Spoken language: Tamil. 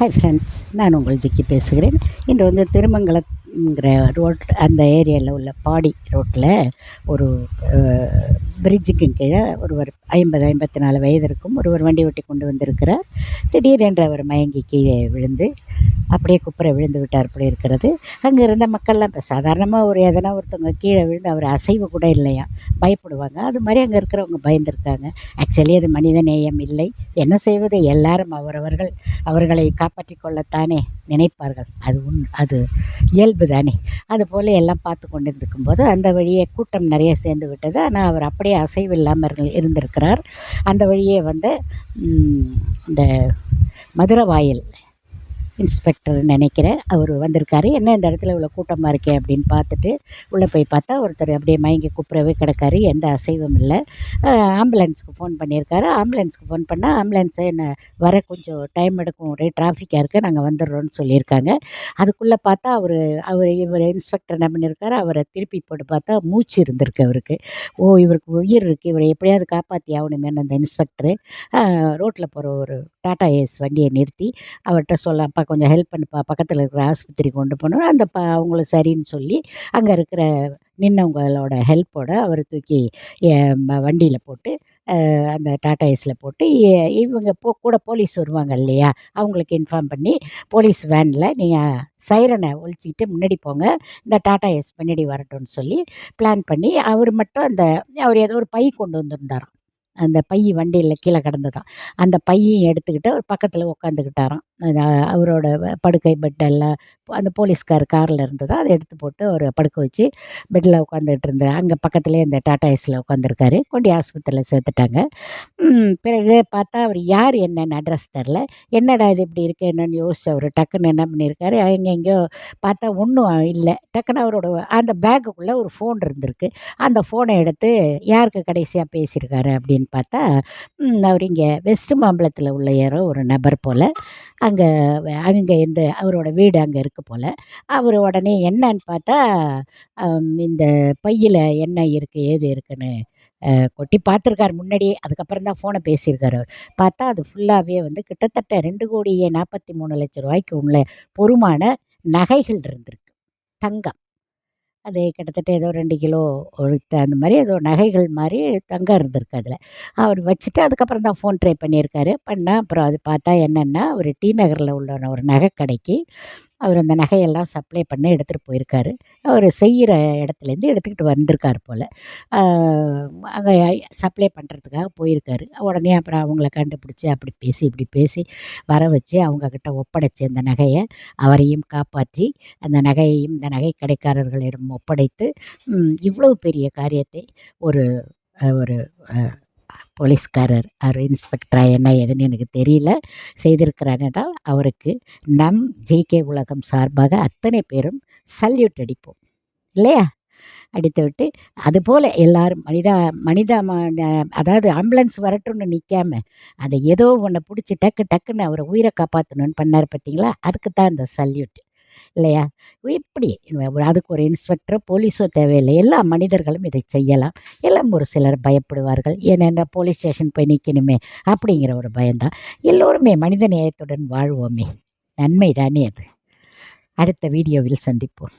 ஹாய் ஃப்ரெண்ட்ஸ் நான் உங்கள் ஜிக்கி பேசுகிறேன். இன்று வந்து திருமங்கலங்கிற ரோட் அந்த ஏரியாவில் உள்ள பாடி ரோட்டில் ஒரு பிரிட்ஜுக்கு கீழே ஒருவர் ஐம்பது ஐம்பத்தி நாலு வயது இருக்கும். ஒருவர் வண்டி ஓட்டி கொண்டு வந்திருக்கிறார். திடீரென்று அவர் மயங்கி கீழே விழுந்து அப்படியே குப்புற விழுந்து விட்டார் அப்படி இருக்கிறது. அங்கே இருந்த மக்கள்லாம் இப்போ சாதாரணமாக ஒரு எதனா ஒருத்தவங்க கீழே விழுந்து அவர் அசைவு கூட இல்லையா? பயப்படுவாங்க. அது மாதிரி அங்கே இருக்கிறவங்க பயந்துருக்காங்க. ஆக்சுவலி அது மனித நேயம் இல்லை. என்ன செய்வது? எல்லாரும் அவரவர்கள் அவர்களை காப்பாற்றி கொள்ளத்தானே நினைப்பார்கள். அது உண் அது இயல்பு தானே. அதுபோல் எல்லாம் பார்த்து கொண்டிருக்கும் போது அந்த வழியே கூட்டம் நிறைய சேர்ந்து விட்டது. ஆனால் அவர் அப்படியே அசைவு இல்லாமல் இருந்திருக்கிறார். அந்த வழியே வந்து இந்த இந்த மதுரவாயல் இன்ஸ்பெக்டர் நினைக்கிறேன். அவர் வந்திருக்காரு. என்ன இந்த இடத்துல இவ்வளோ கூட்டமாக இருக்கே அப்படின்னு பார்த்துட்டு உள்ளே போய் பார்த்தா ஒருத்தர் அப்படியே மயங்கி குப்புறவே கிடக்காரு. எந்த அசைவும் இல்லை. ஆம்புலன்ஸுக்கு ஃபோன் பண்ணியிருக்காரு. ஆம்புலன்ஸுக்கு ஃபோன் பண்ணால் ஆம்புலன்ஸை என்ன வர கொஞ்சம் டைம் எடுக்கும். ஒரே டிராஃபிக்காக இருக்குது நாங்கள் வந்துடுறோன்னு சொல்லியிருக்காங்க. அதுக்குள்ளே பார்த்தா அவர் அவர் இவர் இன்ஸ்பெக்டர் என்ன பண்ணியிருக்காரு? அவரை திருப்பி போட்டு பார்த்தா மூச்சு இருந்திருக்கு அவருக்கு. ஓ இவருக்கு உயிர் இருக்குது இவரை எப்படியாவது காப்பாற்றி ஆகணுமேனு அந்த இன்ஸ்பெக்டரு ரோட்டில் போகிற ஒரு டாடா ஏஸ் வண்டியை நிறுத்தி அவர்கிட்ட சொல்ல அப்பா கொஞ்சம் ஹெல்ப் பண்ணுப்பா பக்கத்தில் இருக்கிற ஆஸ்பத்திரி கொண்டு போனோம் அந்த ப அவங்கள சரின்னு சொல்லி அங்கே இருக்கிற நின்னவங்களோட ஹெல்ப்போட அவர் தூக்கி வண்டியில் போட்டு அந்த டாட்டா ஏஸில் போட்டு இவங்க போ கூட போலீஸ் வருவாங்க இல்லையா? அவங்களுக்கு இன்ஃபார்ம் பண்ணி போலீஸ் வேனில் நீங்கள் சைரனை ஒழிச்சிக்கிட்டு முன்னாடி போங்க. இந்த டாட்டா ஏஸ் பின்னாடி வரட்டும்னு சொல்லி பிளான் பண்ணி அவர் மட்டும் அந்த அவர் ஏதோ ஒரு பை கொண்டு வந்திருந்தாராம். அந்த பை வண்டியில் கீழே கிடந்ததான் அந்த பையையும் எடுத்துக்கிட்டு அவர் பக்கத்தில் உட்காந்துக்கிட்டாராம் அவரோட படுக்கை பெட்டெல்லாம் அந்த போலீஸ்கார் காரில் இருந்ததா அதை எடுத்து போட்டு அவர் படுக்க வச்சு பெட்டில் உட்காந்துட்ருந்தார் அங்கே பக்கத்துலேயே இந்த டாடா ஏஸில் உட்காந்துருக்காரு கொண்டு ஆஸ்பத்திரியில் சேர்த்துட்டாங்க. பிறகு பார்த்தா அவர் யார் என்னென்னு அட்ரஸ் தெரில. என்னடா இது இப்படி இருக்கு? என்னன்னு யோசிச்சு அவர் டக்குன்னு என்ன பண்ணியிருக்காரு? எங்கெங்கேயோ பார்த்தா ஒன்றும் இல்லை. டக்குன்னு அவரோட அந்த பேக்குக்குள்ளே ஒரு ஃபோன் இருந்திருக்கு. அந்த ஃபோனை எடுத்து யாருக்கு கடைசியாக பேசியிருக்காரு அப்படின்னு பார்த்தா அவர் இங்கே வெஸ்ட் மாம்பலத்தில் உள்ள யாரோ ஒரு நபர் போல். அங்கே அங்கே இந்த அவரோட வீடு அங்கே இருக்குது போல். அவர் உடனே என்னன்னு பார்த்தா இந்த பையில் என்ன இருக்குது ஏது இருக்குன்னு கொட்டி பார்த்துருக்காரு முன்னாடியே. அதுக்கப்புறம் தான் ஃபோனை பேசியிருக்காரு அவர். பார்த்தா அது ஃபுல்லாகவே வந்து கிட்டத்தட்ட ரெண்டு கோடியே நாற்பத்தி மூணு லட்சம் ரூபாய்க்கு உள்ள பொறுமான நகைகள் இருந்திருக்கு. தங்கம். அது கிட்டத்தட்ட ஏதோ ரெண்டு கிலோ அந்த மாதிரி ஏதோ நகைகள் மாதிரி தங்கம் இருந்திருக்கு அதில். அவர் வச்சுட்டு அதுக்கப்புறம் தான் ஃபோன் ட்ரை பண்ணியிருக்காரு. பண்ணால் அப்புறம் அது பார்த்தா என்னென்னா ஒரு டி நகரில் உள்ள ஒரு நகை கடைக்கு அவர் அந்த நகையெல்லாம் சப்ளை பண்ணி எடுத்துகிட்டு போயிருக்காரு. அவர் செய்கிற இடத்துலேருந்து எடுத்துக்கிட்டு வந்திருக்கார் போல். அங்கே சப்ளை பண்ணுறதுக்காக போயிருக்காரு. உடனே அப்புறம் அவங்கள கண்டுபிடிச்சி அப்படி பேசி இப்படி பேசி வர வச்சு அவங்கக்கிட்ட ஒப்படைச்சி அந்த நகையை அவரையும் காப்பாற்றி அந்த நகையையும் இந்த நகை கடைக்காரர்களிடம் ஒப்படைத்து இவ்வளோ இவ்வளவு பெரிய காரியத்தை ஒரு ஒரு போலீஸ்காரர் அவர் இன்ஸ்பெக்டரா என்ன ஏதுன்னு எனக்கு தெரியல. செய்திருக்கிறார் என்றால் அவருக்கு நம் ஜிகே உலகம் சார்பாக அத்தனை பேரும் சல்யூட் அடிப்போம். இல்லையா? அடித்து விட்டு அதுபோல் எல்லாரும் மனிதா மனிதா ம- அதாவது ஆம்புலன்ஸ் வரட்டும்னு நிற்காம அதை ஏதோ ஒன்றை பிடிச்சி டக்கு டக்குன்னு அவரை உயிரை காப்பாற்றணும்னு பண்ணார் பார்த்தீங்களா அதுக்கு தான் இந்த சல்யூட். இல்லையா? இப்படி அதுக்கு ஒரு இன்ஸ்பெக்டரோ போலீஸோ தேவையில்லை. எல்லா மனிதர்களும் இதை செய்யலாம். எல்லாம் ஒரு சிலர் பயப்படுவார்கள். ஏனென்றால் போலீஸ் ஸ்டேஷன் போய் நிற்கணுமே அப்படிங்கிற ஒரு பயம்தான். எல்லோருமே மனித நேயத்துடன் வாழ்வோமே. நன்மை தானே அது? அடுத்த வீடியோவில் சந்திப்போம்.